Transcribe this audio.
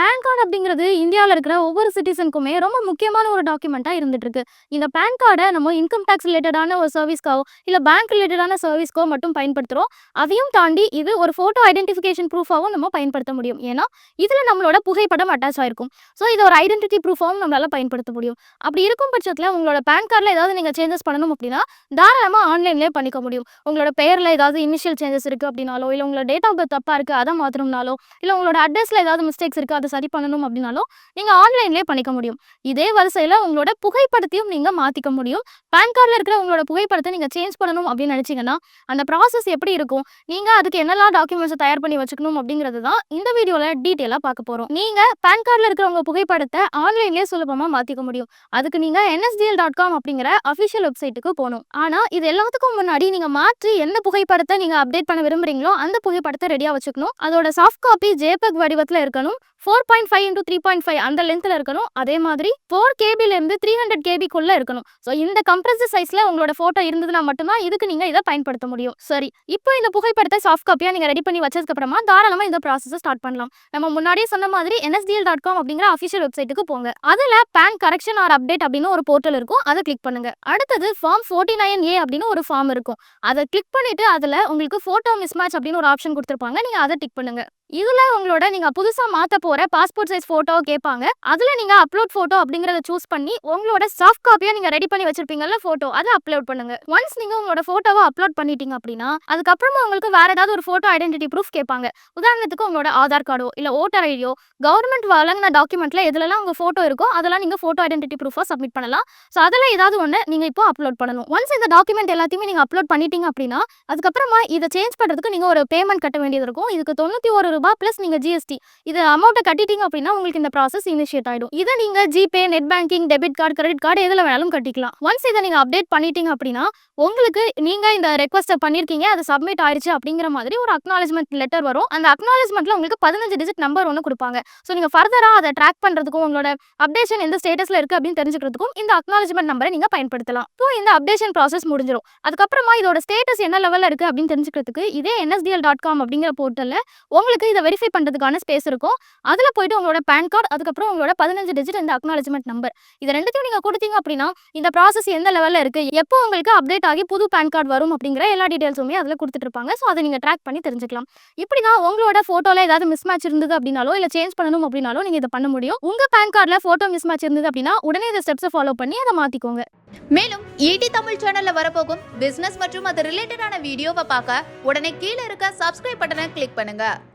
Pan card அப்படிங்கிறது இந்தியாவில் இருக்கிற ஒவ்வொரு சிட்டிசனுக்குமே ரொம்ப முக்கியமான ஒரு டாக்குமெண்ட்டாக இருந்துட்டு இருக்கு இந்த பேன் கார்டை நம்ம இன்கம் டேக்ஸ் ரிலேட்டடான ஒரு சர்வீஸ்க்காவோ இல்லை பேங்க் ரிலேட்டடான சர்வீஸ்க்கோ மட்டும் பயன்படுத்துகிறோம் அதையும் தாண்டி இது ஒரு ஃபோட்டோ ஐடென்டிஃபிகேஷன் ப்ரூஃபாகவும் நம்ம பயன்படுத்த முடியும். ஏன்னா இதில் நம்மளோட புகைப்படம் அட்டாச் ஆயிருக்கும். ஸோ இது ஒரு ஐடென்டிட்டி ப்ரூஃபாகவும் நம்மளால் பயன்படுத்த முடியும். அப்படி இருக்கும் பட்சத்தில் உங்களோட பேன் கார்டில் ஏதாவது நீங்கள் சேஞ்சஸ் பண்ணணும் அப்படின்னா தாராளமாக ஆன்லைன்லேயே பண்ணிக்க முடியும். உங்களோட பெயரில் ஏதாவது இனிஷியல் சேஞ்சஸ் இருக்குது அப்படின்னாலோ இல்லை உங்களோட டேட் ஆஃப் பர்த் தப்பாக இருக்குது அதை மாற்றணும்னாலோ இல்லை உங்களோட அட்ரஸில் ஏதாவது மிஸ்டேக்ஸ் இருக்குது அதை சரி பண்ணணும் அப்படின்னாலும் நீங்கள் ஆன்லைன்லேயே பண்ணிக்க முடியும். இதே வரிசையில் உங்களோட புகைப்படத்தையும் நீங்கள் மாற்றிக்க முடியும். பேன் கார்டில் இருக்கிற உங்களோட புகைப்படத்தை நீங்கள் சேஞ்ச் பண்ணணும் அப்படின்னு நினச்சிங்கன்னா அந்த ப்ராசஸ் எப்படி இருக்கும்? நீங்கள் அதுக்கு என்னெல்லாம் டாக்குமெண்ட்ஸை தயார் பண்ணி வச்சுக்கணும் அப்படிங்கிறது தான் இந்த வீடியோவில் டீட்டெயிலாக பார்க்க போகிறோம் நீங்கள் பேன் கார்டில் இருக்கிற உங்கள் புகைப்படத்தை ஆன்லைன்லேயே சுலபமாக மாற்றிக்க முடியும். அதுக்கு நீங்கள் என்எஸ்டிஎல் டாட் காம் அப்படிங்கிற அஃபிஷியல் வெப்சைட்டுக்கு போகணும். ஆனால் இது எல்லாத்துக்கும் முன்னாடி நீங்கள் மாற்றி எந்த புகைப்படத்தை நீங்கள் அப்டேட் பண்ண விரும்புறீங்களோ அந்த புகைப்படத்தை ரெடியாக வச்சுக்கணும். அதோட சாஃப்ட் காப்பி ஜேபக் வடிவத்தில் இருக்கணும். Four point five into three point five அந்த லென்த்தில் இருக்கணும். அதே மாதிரி ஃபோர் கேபிலேருந்து த்ரீ ஹண்ட்ரட் கேபிக்குள்ளே இருக்கணும். ஸோ இந்த கம்ப்ரஸர் சைஸில் உங்களோட ஃபோட்டோ இருந்ததுன்னா மட்டும்தான் இதுக்கு நீங்கள் இதை பயன்படுத்த முடியும். சரி இப்போ இந்த புகைப்படத்தை சாஃப்ட் காப்பியாக நீங்கள் ரெடி பண்ணி வச்சதுக்கப்புறமா தாராளமாக இந்த ப்ராசஸை ஸ்டார்ட் பண்ணலாம். நம்ம முன்னாடியே சொன்ன மாதிரி என்எஸ்டிஎல் டாட் காம் அப்படிங்கிற அஃபிஷியல் வெப்சைட்டுக்கு போங்க. அதில் பேன் கரெக்ஷன் ஆர் அப்டேட் அப்படின்னு ஒரு போர்ட்டல் இருக்கும். அதை கிளிக் பண்ணுங்க. அடுத்தது ஃபார்ம் ஃபோர்ட்டி நைன் ஏ அப்படின்னு ஒரு ஃபார்ம் இருக்கும். அதை கிளிக் பண்ணிட்டு அதில் உங்களுக்கு ஃபோட்டோ மிஸ்மேட்ச் அப்படின்னு ஒரு ஆப்ஷன் கொடுத்துருப்பாங்க. நீங்கள் அதை டிக் பண்ணுங்க. இதுல உங்களோட நீங்க புதுசா மாத்த போற பாஸ்போர்ட் சைஸ் ஃபோட்டோ கேட்பாங்க. அதில் நீங்கள் அப்லோட் ஃபோட்டோ அப்படிங்கிறத சூஸ் பண்ணி உங்களோட சாஃப்ட் காப்பியாக நீங்கள் ரெடி பண்ணி வச்சிருப்பீங்கல்ல ஃபோட்டோ அதை அப்லோட் பண்ணுங்க. ஒன்ஸ் நீங்கள் உங்களோட ஃபோட்டோவை அப்லோட் பண்ணிட்டீங்க அப்படின்னா அதுக்கப்புறமா உங்களுக்கு வேறு ஏதாவது ஒரு ஃபோட்டோ ஐடென்டிட்டி ப்ரூஃப் கேட்பாங்க. உதாரணத்துக்கு உங்களோட ஆதார் கார்டோ இல்லை ஓட்டர் ஐடியோ கவர்மெண்ட் வழங்கின டாக்குமெண்ட்டில் எதுலலாம் உங்கள் ஃபோட்டோ இருக்கோ அதெல்லாம் நீங்கள் ஃபோட்டோ ஐடென்டிட்டி ப்ரூஃபாக சப்மிட் பண்ணலாம். ஸோ அதில் ஏதாவது ஒன்று நீங்கள் இப்போ அப்லோட் பண்ணணும். ஒன்ஸ் இந்த டாக்குமெண்ட் எல்லாத்தையுமே நீங்கள் அப்லோட் பண்ணிட்டீங்க அப்படின்னா அதுக்கப்புறமா இதை சேஞ்ச் பண்ணுறதுக்கு நீங்கள் ஒரு பேமெண்ட் கட்ட வேண்டியது இருக்கும். இதுக்கு தொண்ணூற்றி ஒரு ரூபாய் ப்ளஸ் நீங்கள் ஜிஎஸ்டி இது அமௌண்ட்டை கட்டிட்டீங்க அப்படின்னா உங்களுக்கு இந்த ப்ராசஸ் இனிஷியேட் ஆயிடும். இதை நீங்க GPay net banking debit card credit card எதுல வேணாலும் கட்டிக்கலாம். ஒன்ஸ் இதை நீங்க அப்டேட் பண்ணிட்டீங்க அப்படின்னா உங்களுக்கு நீங்க இந்த ரெக்வஸ்ட்டை பண்ணிருக்கீங்க அது சப்மிட் ஆயிடுச்சு அப்படிங்கிற மாதிரி ஒரு அக்னாலஜ்மெண்ட் லெட்டர் வரும். அந்த அக்னாலஜ்மெண்ட்ல உங்களுக்கு பதினஞ்சு டிஜிட் நம்பர் ஒன்று கொடுப்பாங்க. ஸோ நீங்க ஃபர்தரா அதை ட்ராக் பண்றதுக்கும் உங்களோட அப்டேஷன் எந்த ஸ்டேட்டஸ்ல இருக்கு அப்படின்னு தெரிஞ்சுக்கிறதுக்கும் இந்த அக்னாலஜ்மெண்ட் நம்பரை நீங்க பயன்படுத்தலாம். ஸோ இந்த அப்டேஷன் ப்ராசஸ் முடிஞ்சிடும் அதுக்கப்புறமா இதோட ஸ்டேட்டஸ் என்ன லெவல்ல இருக்கு அப்படின்னு தெரிஞ்சுக்கிறதுக்கு இதே என்எஸ்டிஎல் டாட் காம் அப்படிங்கிற போர்ட்டல்ல உங்களுக்கு இதை வெரிஃபை பண்றதுக்கான ஸ்பேஸ் இருக்கும். அதில் போயிட்டு உங்களோட பேன் கார்டு அதுக்கப்புறம் உங்களோட பதினஞ்சு டிஜிட் இந்த அக்னாலஜ்மெண்ட் நம்பர் இது ரெண்டுத்தையும் நீங்கள் கொடுத்தீங்க அப்படின்னா இந்த ப்ராசஸ் எந்த லெவலில் இருக்குது எப்போ உங்களுக்கு அப்டேட் ஆகி புது பேன் கார்டு வரும் அப்படிங்கிற எல்லா டீட்டெயில்ஸுமே அதில் கொடுத்துட்டு இருப்பாங்க. ஸோ அதை நீங்கள் ட்ராக் பண்ணி தெரிஞ்சுக்கலாம். இப்படி தான் உங்களோட ஃபோட்டோவில் ஏதாவது மிஸ் மேட்ச் இருந்தது அப்படின்னாலோ இல்லை சேஞ்ச் பண்ணணும் அப்படின்னாலோ நீங்கள் இதை பண்ண முடியும். உங்கள் பேன் கார்டில் ஃபோட்டோ மிஸ் மேட்ச் இருந்தது அப்படின்னா உடனே இந்த ஸ்டெப்ஸை ஃபாலோ பண்ணி அதை மாற்றிக்கோங்க மேலும் ஈடி தமிழ் சேனலில் வரப்போகும் பிஸ்னஸ் மற்றும் அது ரிலேட்டடான வீடியோவை பார்க்க உடனே கீழே இருக்க சப்ஸ்கிரைப் பட்டனை கிளிக் பண்ணுங்கள்